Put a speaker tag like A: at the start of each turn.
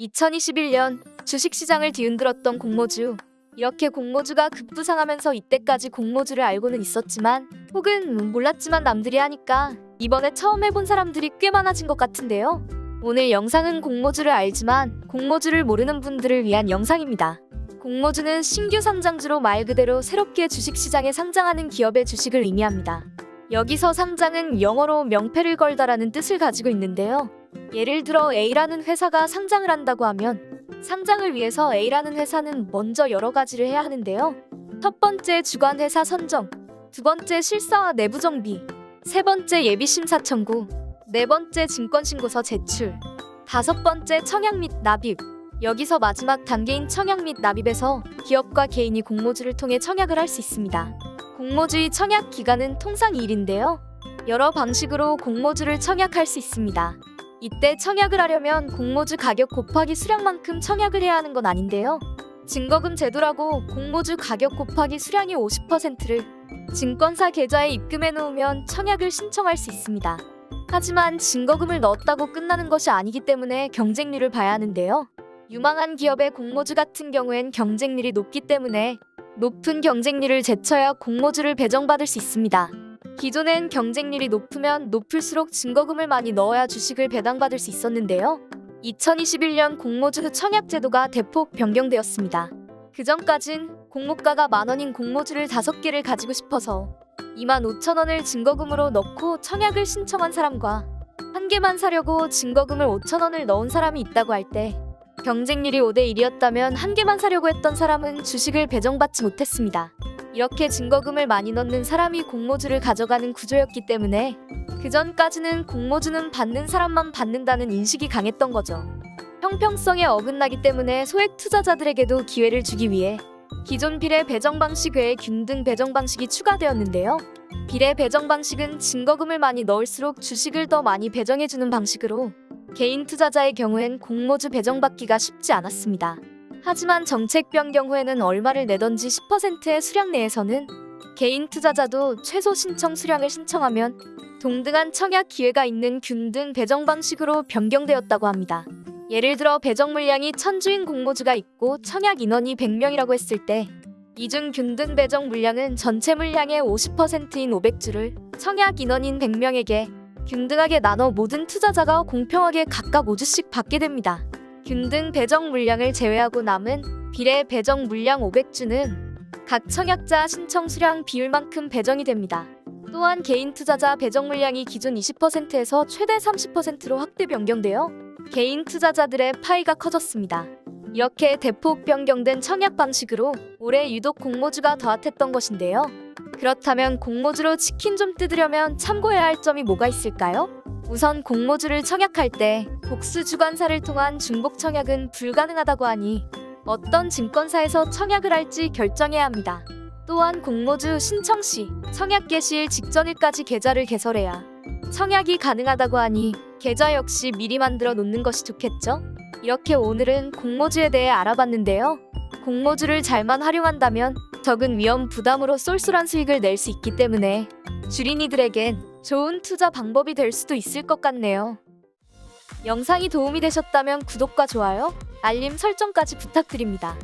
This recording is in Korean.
A: 2021년 주식시장을 뒤흔들었던 공모주. 이렇게 공모주가 급부상하면서 이때까지 공모주를 알고는 있었지만 혹은 몰랐지만 남들이 하니까 이번에 처음 해본 사람들이 꽤 많아진 것 같은데요. 오늘 영상은 공모주를 알지만 공모주를 모르는 분들을 위한 영상입니다. 공모주는 신규 상장주로 말 그대로 새롭게 주식시장에 상장하는 기업의 주식을 의미합니다. 여기서 상장은 영어로 명패를 걸다라는 뜻을 가지고 있는데요. 예를 들어 A라는 회사가 상장을 한다고 하면 상장을 위해서 A라는 회사는 먼저 여러 가지를 해야 하는데요. 첫 번째 주관 회사 선정, 두 번째 실사와 내부 정비, 세 번째 예비 심사 청구, 네 번째 증권 신고서 제출, 다섯 번째 청약 및 납입. 여기서 마지막 단계인 청약 및 납입에서 기업과 개인이 공모주를 통해 청약을 할 수 있습니다. 공모주의 청약 기간은 통상 2일인데요. 여러 방식으로 공모주를 청약할 수 있습니다. 이때 청약을 하려면 공모주 가격 곱하기 수량만큼 청약을 해야 하는 건 아닌데요. 증거금 제도라고 공모주 가격 곱하기 수량의 50%를 증권사 계좌에 입금해 놓으면 청약을 신청할 수 있습니다. 하지만 증거금을 넣었다고 끝나는 것이 아니기 때문에 경쟁률을 봐야 하는데요. 유망한 기업의 공모주 같은 경우엔 경쟁률이 높기 때문에 높은 경쟁률을 제쳐야 공모주를 배정받을 수 있습니다. 기존엔 경쟁률이 높으면 높을수록 증거금을 많이 넣어야 주식을 배당받을 수 있었는데요. 2021년 공모주 청약 제도가 대폭 변경되었습니다. 그 전까진 공모가가 만 원인 공모주를 다섯 개를 가지고 싶어서 2만 5천 원을 증거금으로 넣고 청약을 신청한 사람과 한 개만 사려고 증거금을 5천 원을 넣은 사람이 있다고 할 때 경쟁률이 5대 1이었다면 한 개만 사려고 했던 사람은 주식을 배정받지 못했습니다. 이렇게 증거금을 많이 넣는 사람이 공모주를 가져가는 구조였기 때문에 그 전까지는 공모주는 받는 사람만 받는다는 인식이 강했던 거죠. 형평성에 어긋나기 때문에 소액 투자자들에게도 기회를 주기 위해 기존 비례 배정 방식 외에 균등 배정 방식이 추가되었는데요. 비례 배정 방식은 증거금을 많이 넣을수록 주식을 더 많이 배정해주는 방식으로 개인 투자자의 경우엔 공모주 배정받기가 쉽지 않았습니다. 하지만 정책 변경 후에는 얼마를 내던지 10%의 수량 내에서는 개인 투자자도 최소 신청 수량을 신청하면 동등한 청약 기회가 있는 균등 배정 방식으로 변경되었다고 합니다. 예를 들어 배정 물량이 1000주인 공모주가 있고 청약 인원이 100명이라고 했을 때 이중 균등 배정 물량은 전체 물량의 50%인 500주를 청약 인원인 100명에게 균등하게 나눠 모든 투자자가 공평하게 각각 5주씩 받게 됩니다. 균등 배정 물량을 제외하고 남은 비례 배정 물량 500주는 각 청약자 신청 수량 비율만큼 배정이 됩니다. 또한 개인 투자자 배정 물량이 기존 20%에서 최대 30%로 확대 변경되어 개인 투자자들의 파이가 커졌습니다. 이렇게 대폭 변경된 청약 방식으로 올해 유독 공모주가 더 핫했던 것인데요. 그렇다면 공모주로 치킨 좀 뜯으려면 참고해야 할 점이 뭐가 있을까요? 우선 공모주를 청약할 때 복수 주관사를 통한 중복 청약은 불가능하다고 하니 어떤 증권사에서 청약을 할지 결정해야 합니다. 또한 공모주 신청 시 청약 개시일 직전일까지 계좌를 개설해야 청약이 가능하다고 하니 계좌 역시 미리 만들어 놓는 것이 좋겠죠? 이렇게 오늘은 공모주에 대해 알아봤는데요. 공모주를 잘만 활용한다면 적은 위험 부담으로 쏠쏠한 수익을 낼 수 있기 때문에 주린이들에겐 좋은 투자 방법이 될 수도 있을 것 같네요. 영상이 도움이 되셨다면 구독과 좋아요, 알림 설정까지 부탁드립니다.